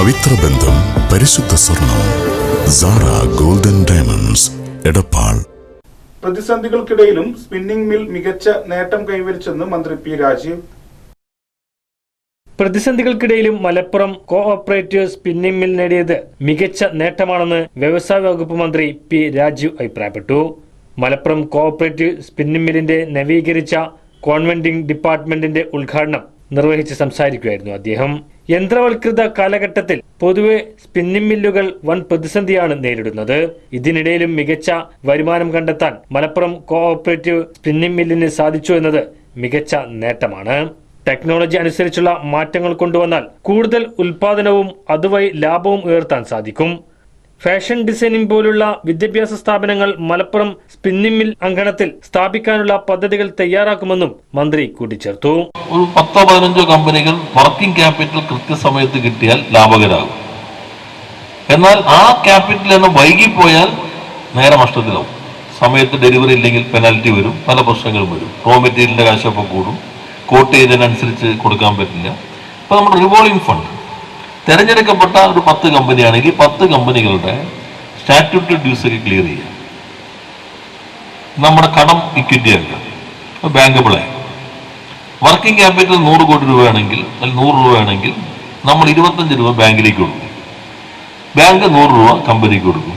പവിത്ര ബന്ധം പരിശുദ്ധ സ്വർണം സാറ ഗോൾഡൻ ഡയമണ്ട്സ് എടപ്പാൾ. പ്രതിസന്ധികൾക്കിടയിലും സ്പിന്നിംഗ് മിൽ മികച്ച നേട്ടം കൈവരിച്ചെന്ന് മന്ത്രി പി രാജീവ്. പ്രതിസന്ധികൾക്കിടയിലും Malappuram co operative spinning mill നേടിയത് മികച്ച നേട്ടമാണെന്ന് വ്യവസായ വകുപ്പ് മന്ത്രി പി രാജീവ് അഭിപ്രായപ്പെട്ടു. മലപ്പുറം കോ ഓപ്പറേറ്റീവ് സ്പിന്നിംഗ് മില്ലിന്റെ നവീകരിച്ച കോൺവെന്റിംഗ് ഡിപ്പാർട്ട്മെന്റിന്റെ ഉദ്ഘാടനം നിർവഹിച്ച് സംസാരിക്കുകയായിരുന്നു അദ്ദേഹം. യന്ത്രവൽകൃത കാലഘട്ടത്തിൽ പൊതുവെ സ്പിന്നിംഗ് മില്ലുകൾ വൻ പ്രതിസന്ധിയാണ് നേരിടുന്നത്. ഇതിനിടയിലും മികച്ച വരുമാനം കണ്ടെത്താൻ മലപ്പുറം കോഓപ്പറേറ്റീവ് സ്പിന്നിംഗ് മില്ലിന് സാധിച്ചു എന്നത് മികച്ച നേട്ടമാണ്. ടെക്നോളജി അനുസരിച്ചുള്ള മാറ്റങ്ങൾ കൊണ്ടുവന്നാൽ കൂടുതൽ ഉൽപാദനവും അതുവഴി ലാഭവും ഉയർത്താൻ സാധിക്കും. ഫാഷൻ ഡിസൈനിംഗ് പോലുള്ള വിദ്യാഭ്യാസ സ്ഥാപനങ്ങൾ മലപ്പുറം സ്പിന്നിംഗ് മിൽ അങ്കണത്തിൽ സ്ഥാപിക്കാനുള്ള പദ്ധതികൾ തയ്യാറാക്കുമെന്നും മന്ത്രി കൂട്ടിച്ചേർത്തു. ഒരു പത്തോ പതിനഞ്ചോ കമ്പനികൾ വർക്കിംഗ് ക്യാപിറ്റൽ കൃത്യസമയത്ത് കിട്ടിയാൽ ലാഭകരാകും. എന്നാൽ ആ ക്യാപിറ്റൽ എന്ന് വൈകിപ്പോയാൽ നേരെ നഷ്ടത്തിലാവും. സമയത്ത് ഡെലിവറി ഇല്ലെങ്കിൽ പെനാൽറ്റി വരും പല പ്രശ്നങ്ങളും വരും. റോ മെറ്റീരിയലിന്റെ കാശപ്പം കൂടും. കോട്ട് ചെയ്തതിനനുസരിച്ച് കൊടുക്കാൻ പറ്റില്ല. അപ്പോൾ നമ്മുടെ റിവോൾവിംഗ് ഫണ്ട്. തിരഞ്ഞെടുക്കപ്പെട്ട ഒരു പത്ത് കമ്പനിയാണെങ്കിൽ പത്ത് കമ്പനികളുടെ സ്റ്റാറ്റ്യൂട്ടറി ഡ്യൂസ് ഒക്കെ ക്ലിയർ ചെയ്യാം. നമ്മുടെ കടം ഇക്വിറ്റി ആക്കുക. ബാങ്കബിളായി വർക്കിംഗ് ക്യാപിറ്റൽ നൂറ് കോടി രൂപയാണെങ്കിൽ അല്ലെങ്കിൽ നൂറ് രൂപയാണെങ്കിൽ നമ്മൾ ഇരുപത്തഞ്ച് രൂപ ബാങ്കിലേക്ക് കൊടുക്കും. ബാങ്ക് നൂറ് രൂപ കമ്പനിക്ക് കൊടുക്കും.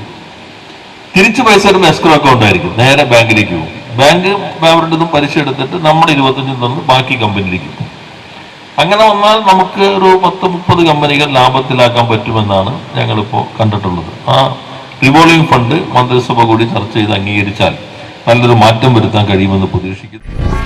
തിരിച്ചു പൈസ ഇടുന്ന എസ്ക്രോ അക്കൗണ്ട് ആയിരിക്കും. നേരെ ബാങ്കിലേക്ക് പോകും. ബാങ്ക് അവരുടെ പലിശ എടുത്തിട്ട് നമ്മൾ ഇരുപത്തഞ്ചും തന്ന് ബാക്കി കമ്പനിയിലേക്ക് പോകും. അങ്ങനെ വന്നാൽ നമുക്ക് ഒരു പത്ത് മുപ്പത് കമ്പനികൾ ലാഭത്തിലാക്കാൻ പറ്റുമെന്നാണ് ഞങ്ങളിപ്പോൾ കണ്ടിട്ടുള്ളത്. ആ റിവോൾവിംഗ് ഫണ്ട് മന്ത്രിസഭ കൂടി ചർച്ച ചെയ്ത് അംഗീകരിച്ചാൽ നല്ലൊരു മാറ്റം വരുത്താൻ കഴിയുമെന്ന് പ്രതീക്ഷിക്കുന്നു.